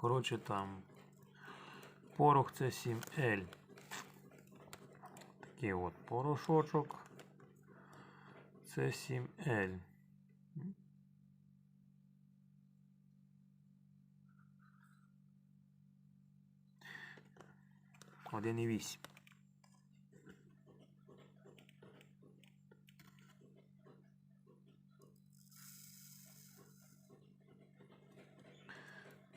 Коротше там. Порох це 7L. Такий от порошочок. Це 7L. Один і вісім.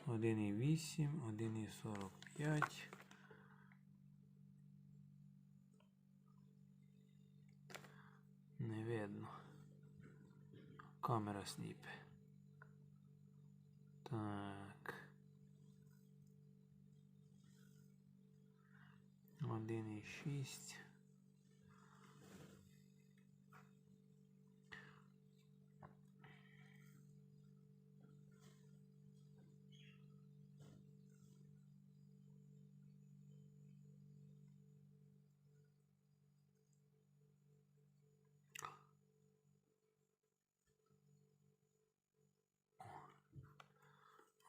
Один і вісім, один і сорок п'ять. Не видно. Камера сніпе. Так. Один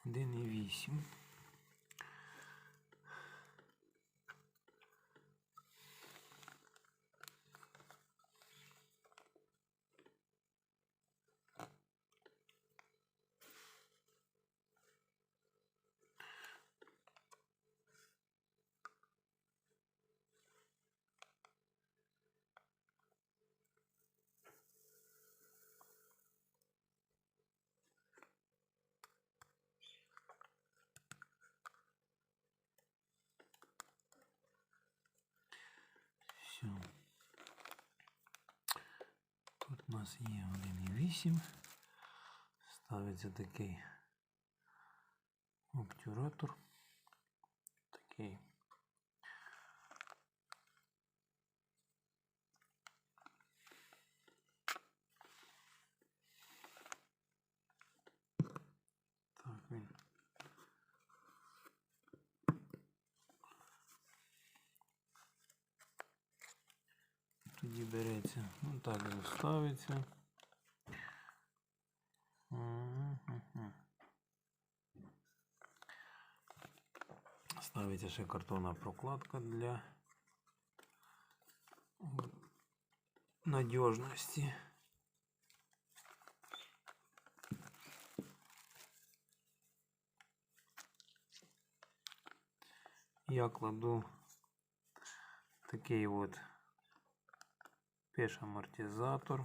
1,8. Нас є 1,8. Ставиться такий обтюратор. Такий. береться, ну так він ставиться. Мгм. Ставиться ще картонна прокладка для надіжності. Я кладу такий от пеш амортизатор.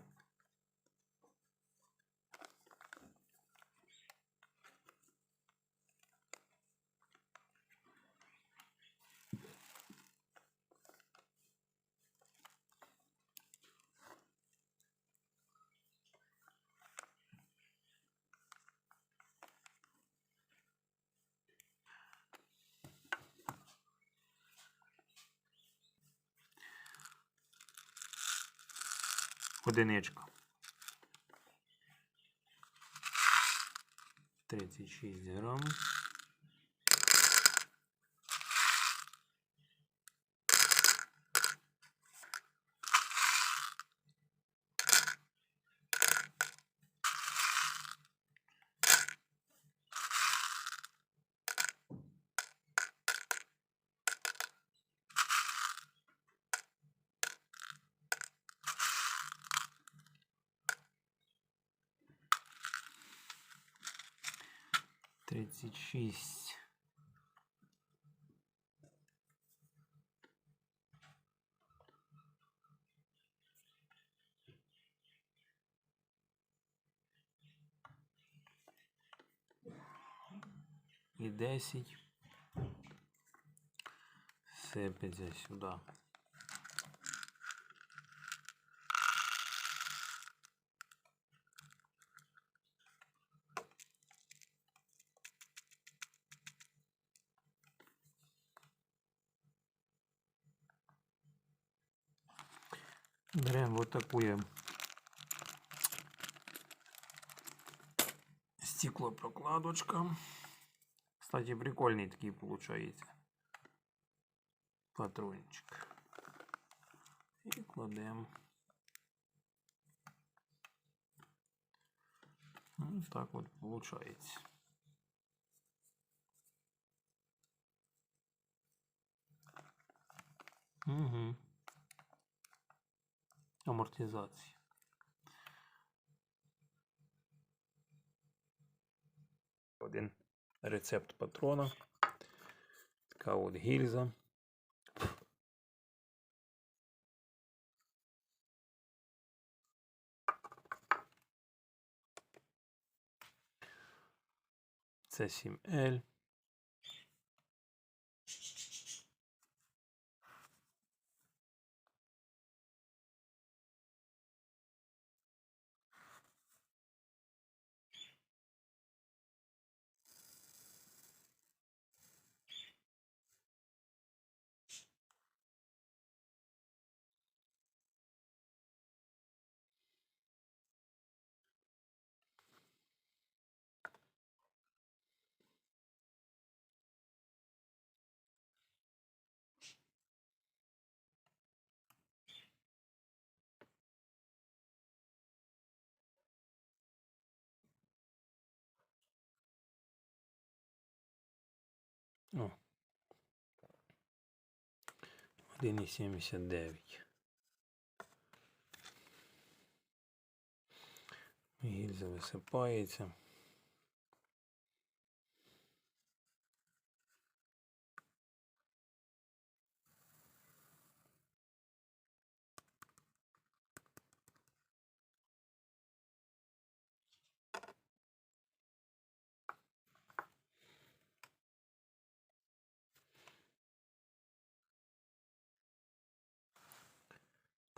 Одиничка. 36 грам. 26. и 10. Все піде сюди. берем вот такую стеклопрокладочка. Кстати, прикольные такие получается патрончик. И кладем. Вот так вот получается. Угу. Амортизація. Один рецепт патрона. Така от гільза. Це 7L. О. 1,79. Гільза висипається.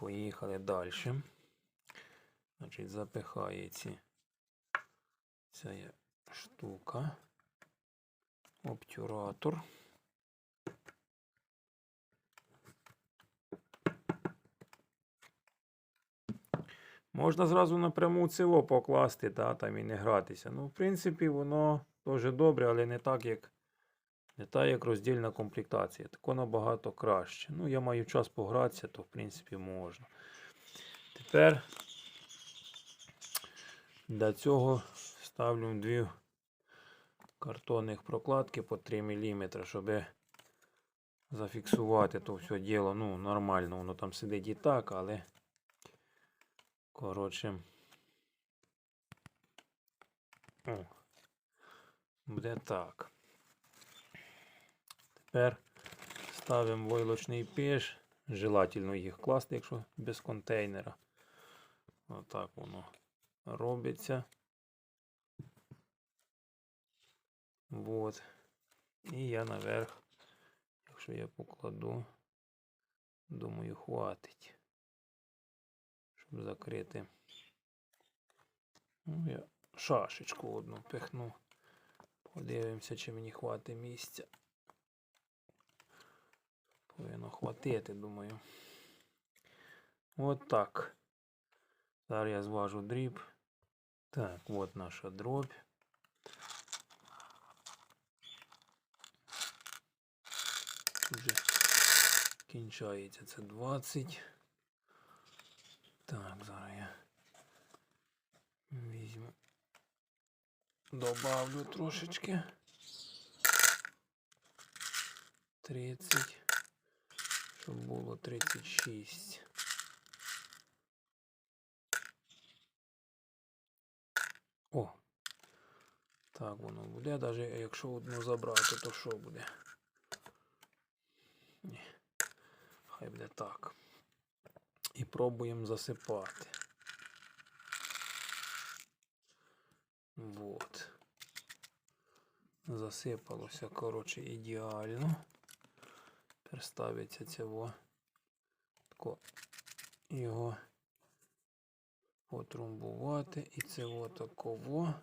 Поїхали далі. Значить, запихає ці ця штука. Обтюратор. Можна зразу напряму ціло покласти, та, там і не гратися. Ну, в принципі, воно дуже добре, але не так, як не так, як роздільна комплектація. Тако набагато краще. Ну, я маю час погратися, то в принципі можна. Тепер для цього ставлю дві картонних прокладки по 3 мм, щоб зафіксувати то все діло. Ну, нормально, воно там сидить і так, але коротше. О, буде так. Тепер ставимо войлочний пеш. Желательно їх класти, якщо без контейнера. Отак воно робиться. Вот. І я наверх, якщо я покладу, думаю, хватить. Щоб закрити. Ну, я шашечку одну пихну. Подивимося, чи мені хватить місця. Повинно хватити, думаю. От так. Зараз я зважу дріб. Так, от наша дробь. Вже кінчається це 20. Так, зараз я візьму. Добавлю трошечки. 30 Щоб було 36. О! Так воно буде, навіть якщо одну забрати, то що буде? Ні. Хай буде так. І пробуємо засипати. Вот. Засипалося, коротше, ідеально. Тепер ставиться цього тако його потрумбувати і цього такого.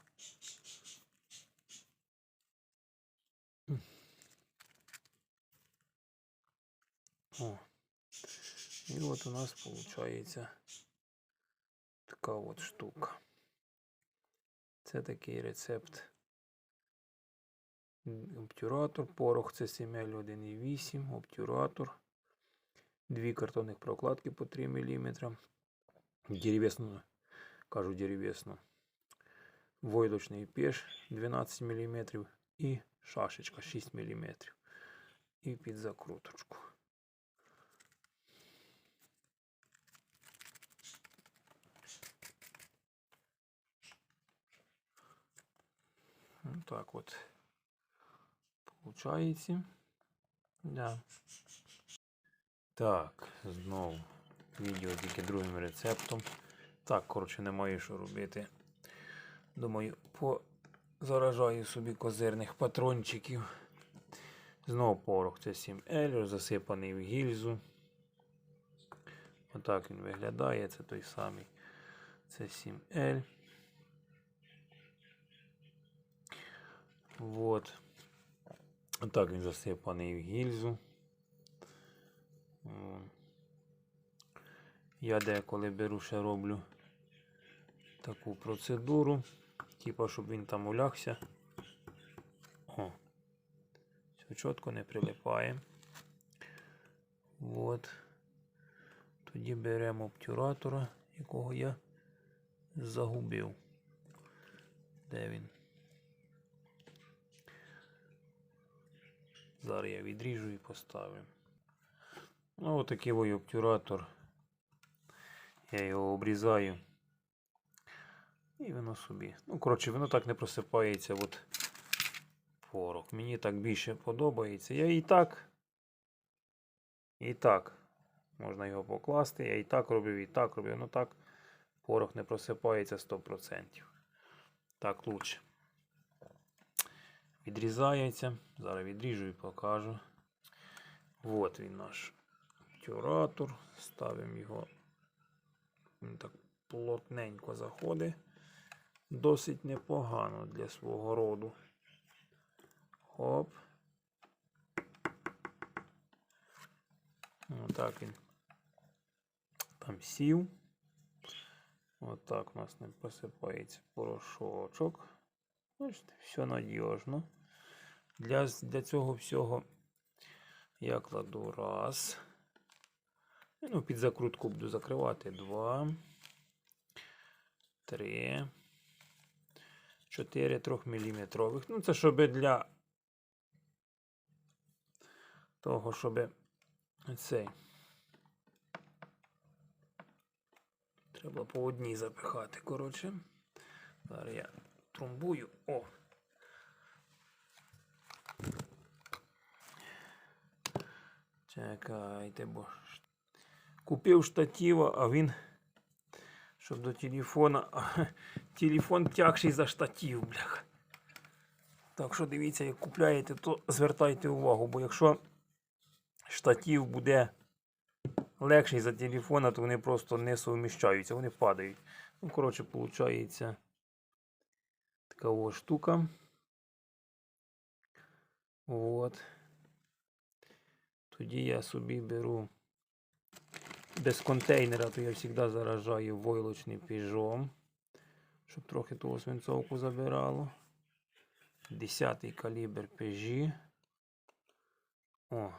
О. І от у нас виходить така от штука. Це такий рецепт. Обтюратор, порох це 7 1,8, обтюратор. Дві картонних прокладки по 3 мм. Деревесно, кажу деревесно. Войлочний пеш 12 мм і шашечка 6 мм. І під закруточку. Так от. Получається. Да. Так, знову відео тільки другим рецептом. Так, коротше, немає що робити. Думаю, позаражаю собі козирних патрончиків. Знову порох. Це 7L, засипаний в гільзу. Отак він виглядає. Це той самий. Це 7L. Вот. Отак він засипаний в гільзу. Я деколи беру ще роблю таку процедуру. Типа, щоб він там улягся. О. Все чітко не прилипає. Вот. Тоді беремо обтюратора, якого я загубив. Де він? Зараз я відріжу і поставлю. Ну, отакий ой обтюратор. Я його обрізаю. І воно собі. Ну, коротше, воно так не просипається. От порох. Мені так більше подобається. Я і так. І так. Можна його покласти. Я і так робив, і так робив. Ну так, порох не просипається 100%. Так лучше. Відрізається. Зараз відріжу і покажу. От він наш обтюратор. Ставимо його. Він так плотненько заходить. Досить непогано для свого роду. Хоп. Отак він там сів. Отак у нас не посипається порошочок. Бачите, все надіжно. Для, для цього всього я кладу раз. Ну, під закрутку буду закривати. Два. Три. Чотири 3 мм. Ну, це щоб для того, щоб цей. Треба по одній запихати, коротше. Зараз я тромбую. О! Чекайте, бо купив штатива, а він, щоб до телефона, телефон тягший за штатив, блях. Так що дивіться, як купляєте, то звертайте увагу, бо якщо штатив буде легший за телефона, то вони просто не суміщаються, вони падають. Ну, коротше, виходить така ось штука. От. Тоді я собі беру без контейнера, то я завжди заражаю войлочний піжом, щоб трохи того свинцовку забирало. 10 калібр пежі. О.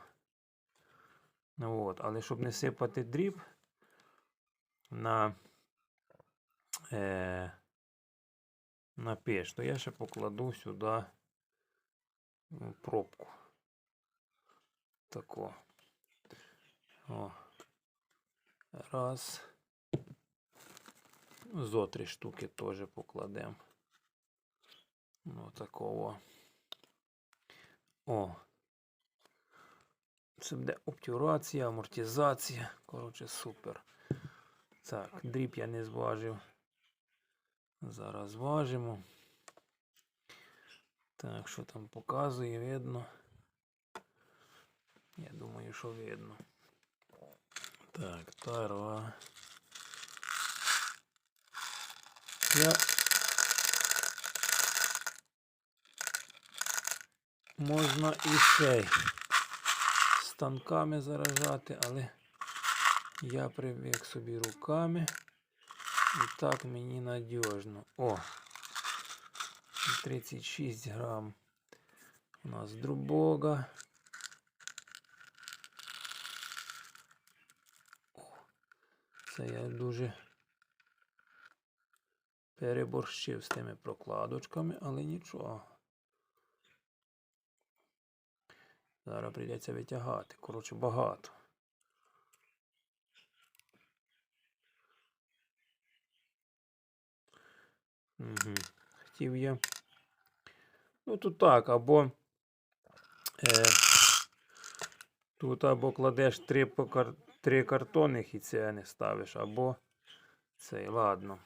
Ну от, але щоб не сипати дріб на, е, на пеш, то я ще покладу сюди пробку. Тако. О. Раз. Зо три штуки теж покладемо. Ну, такого. О. Це буде обтюрація, амортизація. Коротше, супер. Так, дріб я не зважив. Зараз зважимо. Так, що там показує, видно. Я думаю, що видно. Так, тара. Я можна і цей станками заражати, але я привик собі руками. І так мені надіжно. О! 36 грам. У нас друбога. Це я дуже переборщив з тими прокладочками, але нічого. Зараз прийдеться витягати. Коротше, багато. Угу. Хотів я Ну тут так, або е, тут або кладеш три, покар, три картонних і це не ставиш, або цей, ладно.